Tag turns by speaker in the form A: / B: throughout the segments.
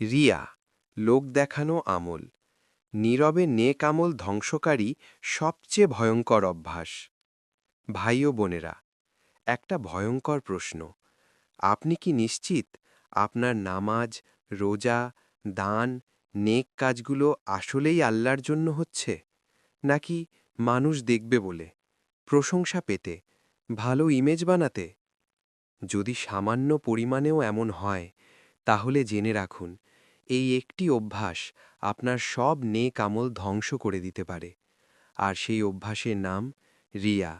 A: রিয়া, লোক দেখানো আমল। নীরবে নেক আমল ধ্বংসকারী সবচেয়ে ভয়ঙ্কর অভ্যাস। ভাই ও বোনেরা, একটা ভয়ঙ্কর প্রশ্ন। আপনি কি নিশ্চিত আপনার নামাজ, রোজা, দান, নেক কাজগুলো আসলেই আল্লাহর জন্য হচ্ছে? নাকি মানুষ দেখবে বলে, প্রশংসা পেতে, ভালো ইমেজ বানাতে? যদি সামান্য পরিমাণেও এমন হয়, তাহলে জেনে রাখুন এই একটি অভ্যাস আপনার সব নেক আমল ধ্বংস করে দিতে পারে। আর সেই অভ্যাসের নাম রিয়া,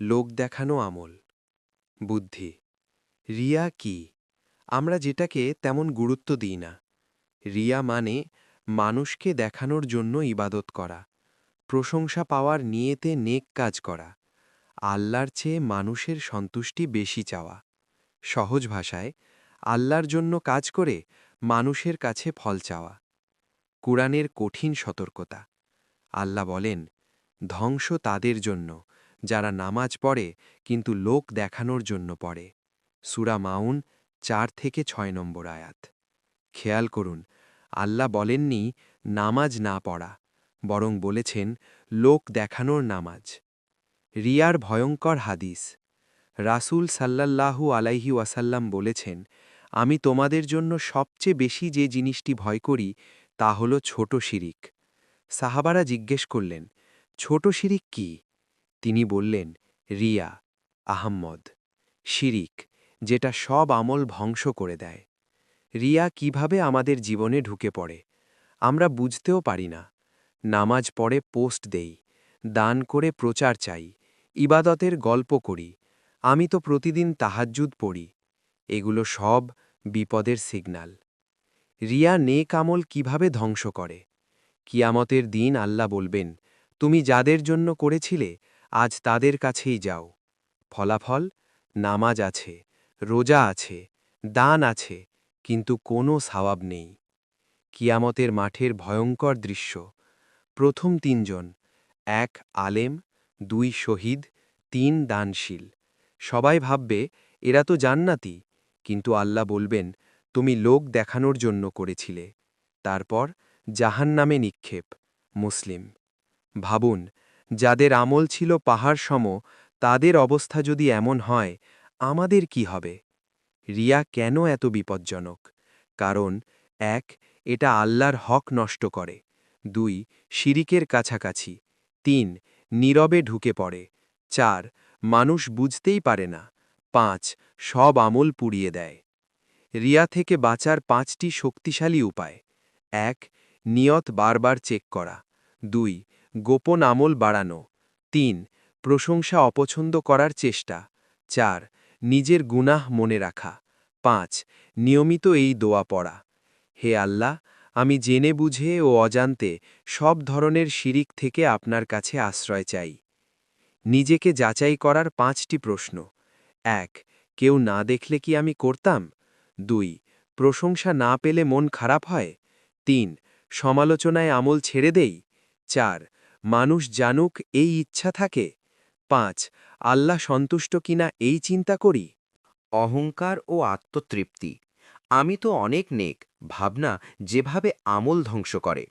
A: লোক দেখানো আমল। বুদ্ধি, রিয়া কি? আমরা যেটাকে তেমন গুরুত্ব দিই না। রিয়া মানে মানুষকে দেখানোর জন্য ইবাদত করা, প্রশংসা পাওয়ার নিয়েতে নেক কাজ করা, আল্লাহর চেয়ে মানুষের সন্তুষ্টি বেশি চাওয়া। সহজ ভাষায় আল্লাহর জন্য কাজ করে মানুষের কাছে ফল চাওয়া। কুরআনের কঠিন সতর্কতা। আল্লাহ বলেন, ধ্বংস তাদের জন্য, যারা নামাজ পড়ে কিন্তু লোক দেখানোর জন্য পড়ে। সুরা মাউন চার থেকে ছয় নম্বর আয়াত। খেয়াল করুন, আল্লাহ বলেননি, নামাজ না পড়া, বরং বলেছেন, লোক দেখানোর নামাজ। রিয়ার ভয়ঙ্কর হাদিস। রাসূল সাল্লাল্লাহু আলাইহি ওয়াসাল্লাম বলেছেন আমি তোমাদের জন্য সবচেয়ে বেশি যে জিনিসটি ভয় করি, তা হল ছোট শিরিক। সাহাবারা জিজ্ঞেস করলেন, ছোট শিরিক কি? তিনি বললেন, রিয়া, আহম্মদ, শিরিক, যেটা সব আমল ধ্বংস করে দেয়। রিয়া কীভাবে আমাদের জীবনে ঢুকে পড়ে, আমরা বুঝতেও পারি না। নামাজ পড়ে পোস্ট দেই, দান করে প্রচার চাই, ইবাদতের গল্প করি, আমি তো প্রতিদিন তাহাজ্জুদ পড়ি এগুলো সব বিপদের সিগন্যাল রিয়া নেক আমল কীভাবে ধ্বংস করে? কিয়ামতের দিন আল্লাহ বলবেন, তুমি যাদের জন্য করেছিলে, আজ তাদের কাছেই যাও। ফলাফল, নামাজ আছে, রোজা আছে, দান আছে, কিন্তু কোনো সাওয়াব নেই। কিয়ামতের মাঠের ভয়ঙ্কর দৃশ্য। প্রথম তিনজন, এক আলেম, দুই শহীদ, তিন দানশীল। সবাই ভাববে, এরা তো জান্নাতি কিন্তু আল্লাহ বলবেন, তুমি লোক দেখানোর জন্য করেছিলে। তারপর জাহান নামে নিক্ষেপ, মুসলিম। ভাবুন, যাদের আমল ছিল পাহাড় সম, তাদের অবস্থা যদি এমন হয়, আমাদের কি হবে? রিয়া কেন এত বিপজ্জনক? কারণ, এক, এটা আল্লাহর হক নষ্ট করে। দুই, শিরিকের কাছাকাছি। তিন, নীরবে ঢুকে পড়ে। চার, মানুষ বুঝতেই পারে না। পাঁচ, সব আমল পুড়িয়ে দেয়। রিয়া থেকে বাঁচার পাঁচটি শক্তিশালী উপায়। এক, নিয়ত বারবার চেক করা। দুই, গোপন আমল বাড়ানো। তিন, প্রশংসা অপছন্দ করার চেষ্টা। চার, নিজের গুনাহ মনে রাখা। পাঁচ, নিয়মিত এই দোয়া পড়া। হে আল্লাহ, আমি জেনে বুঝে ও অজান্তে সব ধরনের শিরিক থেকে আপনার কাছে আশ্রয় চাই। নিজেকে যাচাই করার পাঁচটি প্রশ্ন। এক, কেউ না দেখলে কি আমি করতাম? দুই, প্রশংসা না পেলে মন খারাপ হয়? তিন, সমালোচনায় আমল ছেড়ে দেই? চার, মানুষ জানুক এই ইচ্ছা থাকে? পাঁচ, আল্লাহ সন্তুষ্ট কিনা এই চিন্তা করি?
B: অহংকার ও আত্মতৃপ্তি। আমি তো অনেক নেক, ভাবনা যেভাবে আমল ধ্বংস করে।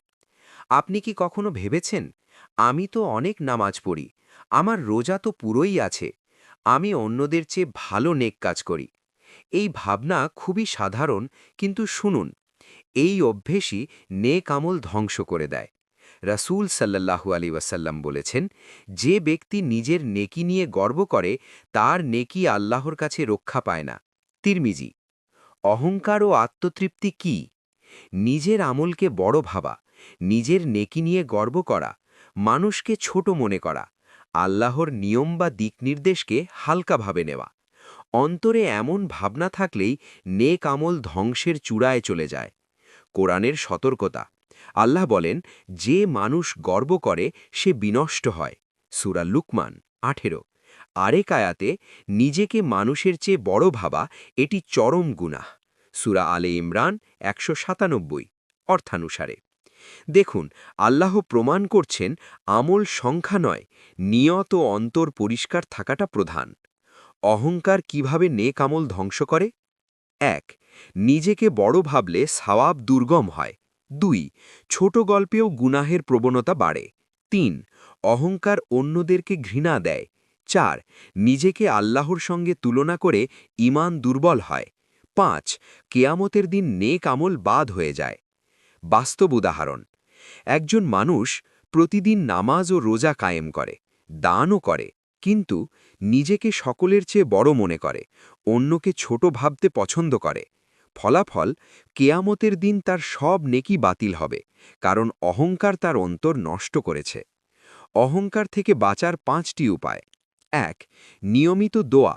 B: আপনি কি কখনো ভেবেছেন? আমি তো অনেক নামাজ পড়ি। আমার রোজা তো পুরোই আছে। আমি অন্যদের চেয়ে ভালো নেক কাজ করি। এই ভাবনা খুবই সাধারণ, কিন্তু শুনুন, এই অভ্যেসই নেক আমল ধ্বংস করে দেয়। রাসূল সাল্লাল্লাহু আলী ওয়াসাল্লাম বলেছেন, যে ব্যক্তি নিজের নেকি নিয়ে গর্ব করে, তার নেকি আল্লাহর কাছে রক্ষা পায় না। তিরমিজি, অহংকার ও আত্মতৃপ্তি কি? নিজের আমলকে বড় ভাবা, নিজের নেকি নিয়ে গর্ব করা, মানুষকে ছোট মনে করা আল্লাহর নিয়ম বা দিক দিকনির্দেশকে হালকাভাবে নেওয়া। অন্তরে এমন ভাবনা থাকলেই নেক আমল ধ্বংসের চূড়ায় চলে যায়। কোরআনের সতর্কতা। আল্লাহ বলেন, যে মানুষ গর্ব করে, সে বিনষ্ট হয়। সুরা লুকমান, আঠেরো। আরেক আয়াতে, নিজেকে মানুষের চেয়ে বড় ভাবা, এটি চরম গুনাহ। সুরা আলে ইমরান, একশো সাতানব্বই। অর্থানুসারে। দেখুন, আল্লাহ প্রমাণ করছেন আমল সংখ্যা নয়, নিয়ত ও অন্তর পরিষ্কার থাকাটা প্রধান। অহংকার কীভাবে নেক আমল ধ্বংস করে? এক, নিজেকে বড় ভাবলে সাওয়াব দুর্গম হয়। দুই, ছোট গল্পেও গুনাহের প্রবণতা বাড়ে। তিন, অহংকার অন্যদেরকে ঘৃণা দেয়। চার, নিজেকে আল্লাহর সঙ্গে তুলনা করে ইমান দুর্বল হয়। পাঁচ, কেয়ামতের দিন নেক আমল বাদ হয়ে যায়। বাস্তব উদাহরণ। একজন মানুষ প্রতিদিন নামাজ ও রোজা কায়েম করে, দানও করে, কিন্তু নিজেকে সকলের চেয়ে বড় মনে করে, অন্যকে ছোট ভাবতে পছন্দ করে। ফলাফল, কেয়ামতের দিন তার সব নেকি বাতিল হবে, কারণ অহংকার তার অন্তর নষ্ট করেছে। অহংকার থেকে বাঁচার পাঁচটি উপায়। এক, নিয়মিত দোয়া,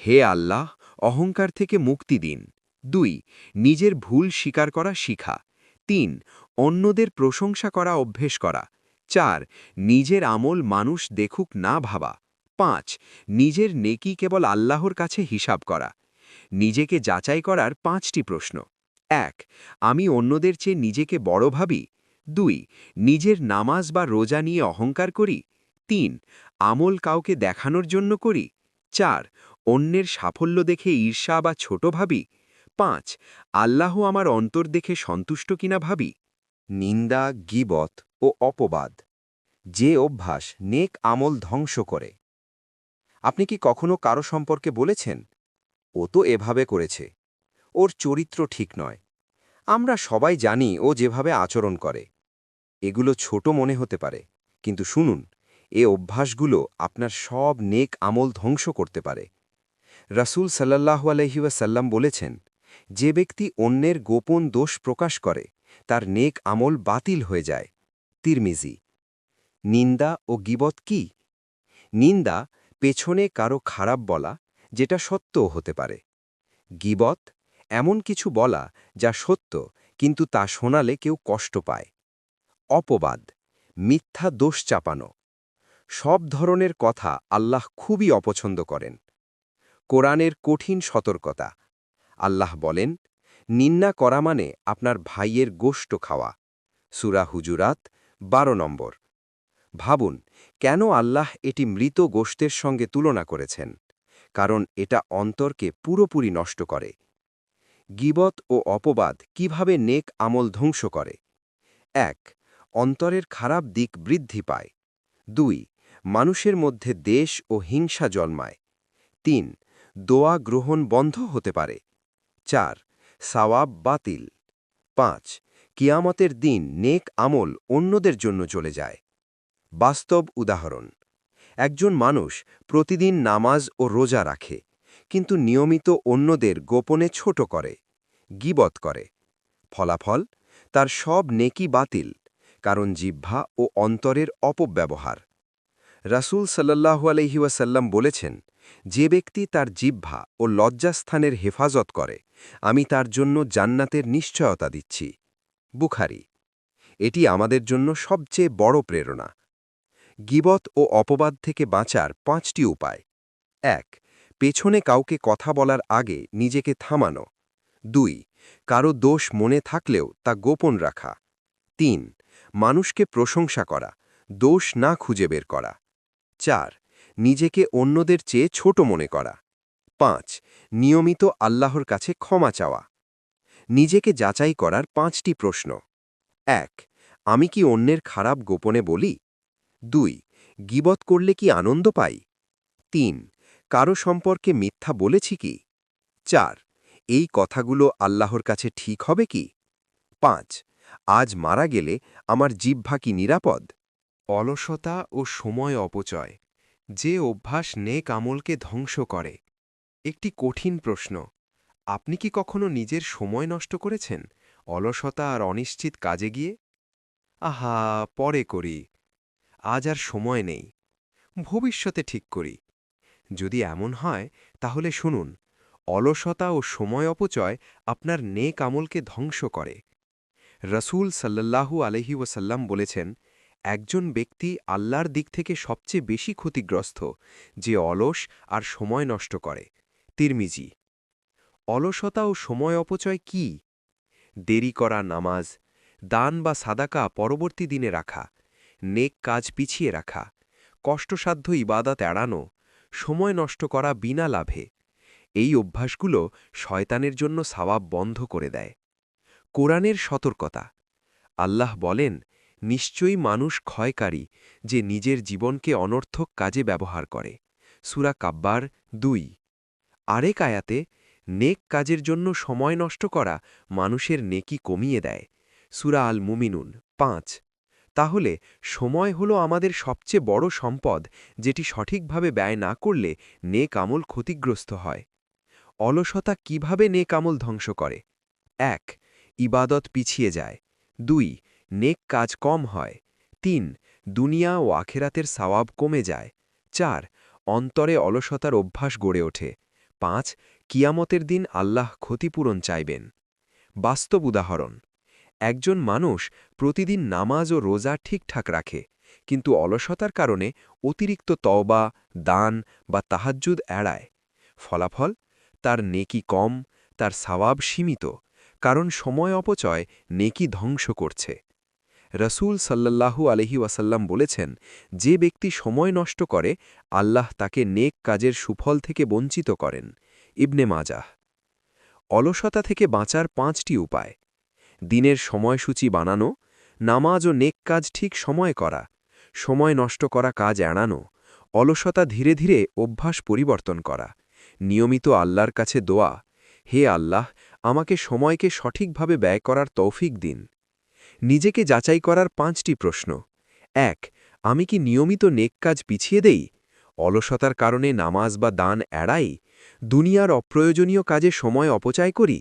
B: হে আল্লাহ, অহংকার থেকে মুক্তি দিন। দুই, নিজের ভুল স্বীকার করা শিখা। তিন, অন্যদের প্রশংসা করা, অভ্যেস করা। চার, নিজের আমল মানুষ দেখুক না ভাবা। পাঁচ, নিজের নেকি কেবল আল্লাহর কাছে হিসাব করা। নিজেকে যাচাই করার পাঁচটি প্রশ্ন। এক, আমি অন্যদের চেয়ে নিজেকে বড় ভাবি। দুই, নিজের নামাজ বা রোজা নিয়ে অহংকার করি। তিন, আমল কাউকে দেখানোর জন্য করি। চার, অন্যের সাফল্য দেখে ঈর্ষা বা ছোট ভাবি। পাঁচ, আল্লাহ আমার অন্তর দেখে সন্তুষ্ট কিনা ভাবি?
C: নিন্দা, গিবত ও অপবাদ। যে অভ্যাস নেক আমল ধ্বংস করে। আপনি কি কখনো কারও সম্পর্কে বলেছেন? ও তো এভাবে করেছে। ওর চরিত্র ঠিক নয়। আমরা সবাই জানি ও যেভাবে আচরণ করে। এগুলো ছোট মনে হতে পারে। কিন্তু শুনুন, এ অভ্যাসগুলো আপনার সব নেক আমল ধ্বংস করতে পারে। রাসূল সাল্লাহ আলহিউসাল্লাম বলেছেন যে ব্যক্তি অন্যের গোপন দোষ প্রকাশ করে, তার নেক আমল বাতিল হয়ে যায়। তিরমিজি। নিন্দা ও গিবত কি? নিন্দা পেছনে কারও খারাপ বলা, যেটা সত্যও হতে পারে। গিবত এমন কিছু বলা, যা সত্য, কিন্তু তা শোনালে কেউ কষ্ট পায়। অপবাদ, মিথ্যা দোষ চাপানো। সব ধরনের কথা আল্লাহ খুবই অপছন্দ করেন। কোরআনের কঠিন সতর্কতা। আল্লাহ বলেন নিন্না করা মানে আপনার ভাইয়ের গোষ্ঠ খাওয়া। সুরা হুজুরাত বারো নম্বর। ভাবুন, কেন আল্লাহ এটি মৃত গোষ্ঠের সঙ্গে তুলনা করেছেন? কারণ এটা অন্তরকে পুরোপুরি নষ্ট করে। গিবত ও অপবাদ কীভাবে নেক আমল ধ্বংস করে? এক, অন্তরের খারাপ দিক বৃদ্ধি পায়। দুই, মানুষের মধ্যে দেশ ও হিংসা জন্মায়। তিন, দোয়া গ্রহণ বন্ধ হতে পারে। চার, সাওয়াব বাতিল। পাঁচ, কিয়ামতের দিন নেক আমল অন্যদের জন্য চলে যায়। বাস্তব উদাহরণ, একজন মানুষ প্রতিদিন নামাজ ও রোজা রাখে, কিন্তু নিয়মিত অন্যদের গোপনে ছোট করে, গিবত করে। ফলাফল, তার সব নেকি বাতিল, কারণ জিহ্বা ও অন্তরের অপব্যবহার। রাসূল সাল্লাহু আলহিউসাল্লাম বলেছেন, যে ব্যক্তি তার জিহ্বা ও লজ্জাস্থানের হেফাজত করে আমি তার জন্য জান্নাতের নিশ্চয়তা দিচ্ছি। বুখারি, এটি আমাদের জন্য সবচেয়ে বড় প্রেরণা। গিবত ও অপবাদ থেকে বাঁচার পাঁচটি উপায়। এক, পেছনে কাউকে কথা বলার আগে নিজেকে থামানো। দুই, কারও দোষ মনে থাকলেও তা গোপন রাখা। তিন, মানুষকে প্রশংসা করা, দোষ না খুঁজে বের করা। চার, নিজেকে অন্যদের চেয়ে ছোট মনে করা। পাঁচ, নিয়মিত আল্লাহর কাছে ক্ষমা চাওয়া। নিজেকে যাচাই করার পাঁচটি প্রশ্ন। এক, আমি কি অন্যের খারাপ গোপনে বলি? দুই, গিবত করলে কি আনন্দ পাই? তিন, কারও সম্পর্কে মিথ্যা বলেছি কি? চার, এই কথাগুলো আল্লাহর কাছে ঠিক হবে কি? পাঁচ, আজ মারা গেলে আমার জিহ্বা কি নিরাপদ?
A: অলসতা ও সময় অপচয়। যে অভ্যাস নেক আমলকে ধ্বংস করে। একটি কঠিন প্রশ্ন। আপনি কি কখনো নিজের সময় নষ্ট করেছেন? অলসতা আর অনিশ্চিত কাজে গিয়ে? আহা, পরে করি। আজ আর সময় নেই। ভবিষ্যতে ঠিক করি। যদি এমন হয়, তাহলে শুনুন, অলসতা ও সময় অপচয় আপনার নেক আমলকে ধ্বংস করে। রসুল সাল্লাল্লাহু আলহি ওসাল্লাম বলেছেন, একজন ব্যক্তি আল্লাহর দিক থেকে সবচেয়ে বেশি ক্ষতিগ্রস্ত, যে অলস আর সময় নষ্ট করে। তিরমিজি। অলসতা ও সময় অপচয় কি? দেরি করা নামাজ, দান বা সাদাকা পরবর্তী দিনে রাখা, নেক কাজ পিছিয়ে রাখা, কষ্টসাধ্য ইবাদাত এড়ানো, সময় নষ্ট করা বিনা লাভে, এই অভ্যাসগুলো শয়তানের জন্য সাওয়াব বন্ধ করে দেয়। কোরআনের সতর্কতা। আল্লাহ বলেন, নিশ্চয়ই মানুষ ক্ষয়কারী যে নিজের জীবনকে অনর্থক কাজে ব্যবহার করে। সুরা কাব্বার দুই। আরেক আয়াতে, নেক কাজের জন্য সময় নষ্ট করা মানুষের নেকি কমিয়ে দেয়। সুরা আল মুমিনুন পাঁচ। তাহলে, সময় হলো আমাদের সবচেয়ে বড় সম্পদ, যেটি সঠিকভাবে ব্যয় না করলে নেক আমল ক্ষতিগ্রস্ত হয়। অলসতা কীভাবে নেক আমল ধ্বংস করে? এক, ইবাদত পিছিয়ে যায়। দুই, নেক কাজ কম হয়। তিন, দুনিয়া ও আখেরাতের সওয়াব কমে যায়। চার, অন্তরে অলসতার অভ্যাস গড়ে ওঠে। পাঁচ, কিয়ামতের দিন আল্লাহ ক্ষতিপূরণ চাইবেন। বাস্তব উদাহরণ, একজন মানুষ প্রতিদিন নামাজ ও রোজা ঠিকঠাক রাখে, কিন্তু অলসতার কারণে অতিরিক্ত তওবা, দান বা তাহাজ্জুদ এড়ায়। ফলাফল, তার নেকি কম, তার সওয়াব সীমিত, কারণ সময় অপচয় নেকি ধ্বংস করছে। রসুল সাল্লাল্লাহু আলহি ওয়াসাল্লাম বলেছেন, যে ব্যক্তি সময় নষ্ট করে, আল্লাহ তাকে নেক কাজের সুফল থেকে বঞ্চিত করেন। ইবনে মাজাহ। অলসতা থেকে বাঁচার পাঁচটি উপায়। দিনের সময়সূচি বানানো, নামাজ ও নেক কাজ ঠিক সময় করা, সময় নষ্ট করা কাজ এড়ানো, অলসতা ধীরে ধীরে অভ্যাস পরিবর্তন করা, নিয়মিত আল্লাহর কাছে দোয়া, হে আল্লাহ, আমাকে সময়কে সঠিকভাবে ব্যয় করার তৌফিক দিন। নিজেকে যাচাই করার পাঁচটি প্রশ্ন। এক, আমি কি নিয়মিত নেক কাজ পিছিয়ে দেই? অলসতার কারণে নামাজ বা দান এড়াই? দুনিয়ার অপ্রয়োজনীয় কাজে সময় অপচয় করি?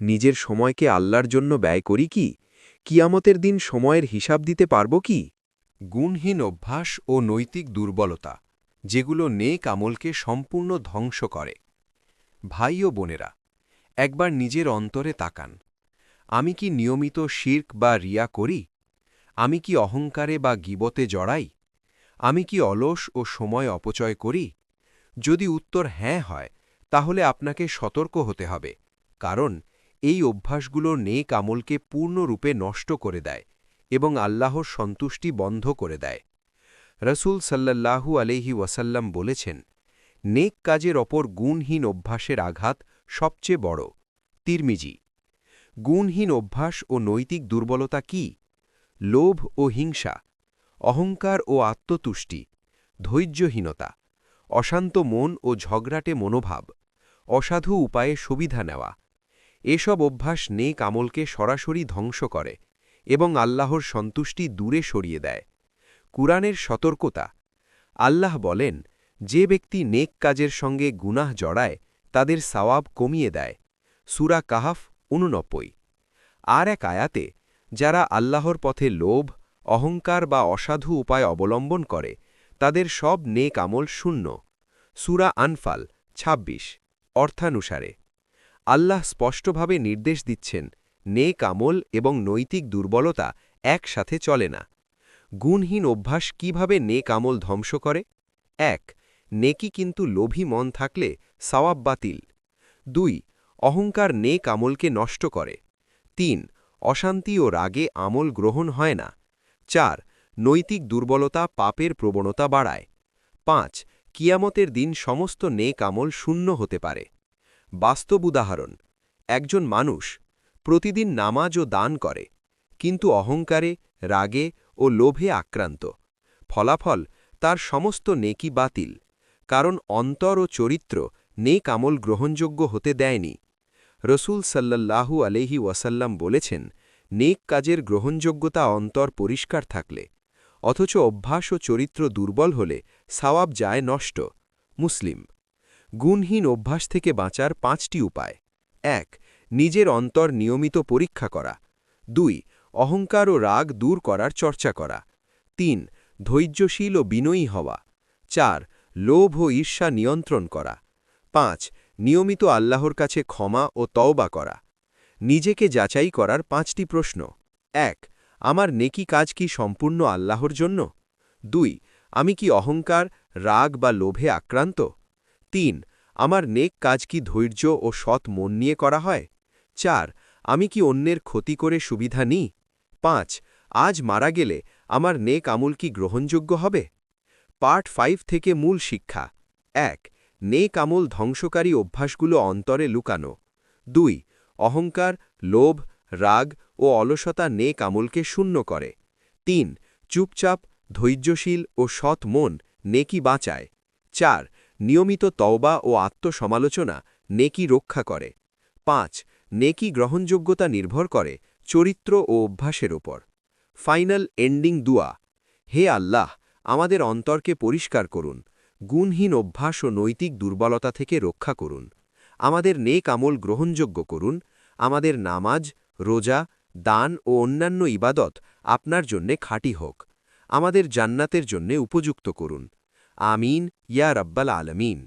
A: নিজের সময়কে আল্লাহর জন্য ব্যয় করি কি? কিয়ামতের দিন সময়ের হিসাব দিতে পারব কি? গুণহীন অভ্যাস ও নৈতিক দুর্বলতা, যেগুলো নেক আমলকে সম্পূর্ণ ধ্বংস করে। ভাই ও বোনেরা, একবার নিজের অন্তরে তাকান। আমি কি নিয়মিত শির্ক বা রিয়া করি? আমি কি অহংকারে বা গিবতে জড়াই? আমি কি অলস ও সময় অপচয় করি? যদি উত্তর হ্যাঁ হয়, তাহলে আপনাকে সতর্ক হতে হবে, কারণ এই অভ্যাসগুলো নেক আমলকে পূর্ণরূপে নষ্ট করে দেয় এবং আল্লাহর সন্তুষ্টি বন্ধ করে দেয়। রসুল সাল্লাল্লাহু আলহি ওয়াসাল্লাম বলেছেন, নেক কাজের অপর গুণহীন অভ্যাসের আঘাত সবচেয়ে বড়। তিরমিজি গুণহীন অভ্যাস ও নৈতিক দুর্বলতা কি? লোভ ও হিংসা, অহংকার ও আত্মতুষ্টি, ধৈর্যহীনতা, অশান্ত মন ও ঝগড়াটে মনোভাব, অসাধু উপায়ে সুবিধা নেওয়া, এসব অভ্যাস নেক আমলকে সরাসরি ধ্বংস করে এবং আল্লাহর সন্তুষ্টি দূরে সরিয়ে দেয়। কুরআনের সতর্কতা, আল্লাহ বলেন, যে ব্যক্তি নেক কাজের সঙ্গে গুনাহ জড়ায়, তাদের সাওয়াব কমিয়ে দেয়। সুরা কাহাফ উননব্বই আর এক আয়াতে, যারা আল্লাহর পথে লোভ, অহংকার বা অসাধু উপায় অবলম্বন করে, তাদের সব নেক আমল শূন্য। সুরা আনফাল ২৬ অর্থানুসারে। আল্লাহ স্পষ্টভাবে নির্দেশ দিচ্ছেন, নেক আমল এবং নৈতিক দুর্বলতা একসাথে চলে না। গুণহীন অভ্যাস কীভাবে নেক আমল ধ্বংস করে? এক, নেকি কিন্তু লোভী মন থাকলে সওয়াব বাতিল। দুই অহংকার নেক আমলকে নষ্ট করে। তিন, অশান্তি ও রাগে আমল গ্রহণ হয় না। চার, নৈতিক দুর্বলতা পাপের প্রবণতা বাড়ায়। পাঁচ, কিয়ামতের দিন সমস্ত নেক আমল শূন্য হতে পারে। বাস্তব উদাহরণ, একজন মানুষ প্রতিদিন নামাজ ও দান করে, কিন্তু অহংকারে, রাগে ও লোভে আক্রান্ত। ফলাফল, তার সমস্ত নেকি বাতিল, কারণ অন্তর ও চরিত্র নেক আমল গ্রহণযোগ্য হতে দেয়নি। রসুল সাল্লাল্লাহু আলহি ওয়াসাল্লাম বলেছেন, নেক কাজের গ্রহণযোগ্যতা অন্তর পরিষ্কার থাকলে, অথচ অভ্যাস ও চরিত্র দুর্বল হলে সাওয়াব যায় নষ্ট। মুসলিম, গুণহীন অভ্যাস থেকে বাঁচার পাঁচটি উপায়। এক, নিজের অন্তর নিয়মিত পরীক্ষা করা। দুই, অহংকার ও রাগ দূর করার চর্চা করা। তিন, ধৈর্যশীল ও বিনয়ী হওয়া। চার, লোভ ও ঈর্ষা নিয়ন্ত্রণ করা। পাঁচ নিয়মিত আল্লাহর কাছে ক্ষমা ও তওবা করা। নিজেকে যাচাই করার পাঁচটি প্রশ্ন। এক, আমার নেকি কাজ কি সম্পূর্ণ আল্লাহর জন্য? দুই, আমি কি অহংকার, রাগ বা লোভে আক্রান্ত? তিন, আমার নেক কাজ কি ধৈর্য ও সৎ মন নিয়ে করা হয়? চার, আমি কি অন্যের ক্ষতি করে সুবিধা নিই? পাঁচ, আজ মারা গেলে আমার নেক আমুল কি গ্রহণযোগ্য হবে? পার্ট ফাইভ থেকে মূল শিক্ষা। এক নেক আমল ধ্বংসকারী অভ্যাসগুলো অন্তরে লুকানো। দুই, অহংকার, লোভ, রাগ ও অলসতা নেক আমলকে শূন্য করে। তিন, চুপচাপ, ধৈর্যশীল ও সৎ মন নেকি বাঁচায়। চার, নিয়মিত তওবা ও আত্মসমালোচনা নেকি রক্ষা করে। পাঁচ, নেকি গ্রহণযোগ্যতা নির্ভর করে চরিত্র ও অভ্যাসের ওপর। ফাইনাল এন্ডিং দুয়া। হে আল্লাহ, আমাদের অন্তরকে পরিষ্কার করুন। গুণহীন অভ্যাস ও নৈতিক দুর্বলতা থেকে রক্ষা করুন। আমাদের নেক আমল গ্রহণযোগ্য করুন। আমাদের নামাজ, রোজা, দান ও অন্যান্য ইবাদত আপনার জন্যে খাঁটি হোক। আমাদের জান্নাতের জন্যে উপযুক্ত করুন। আমিন। ইয়া রব্বাল আলমিন।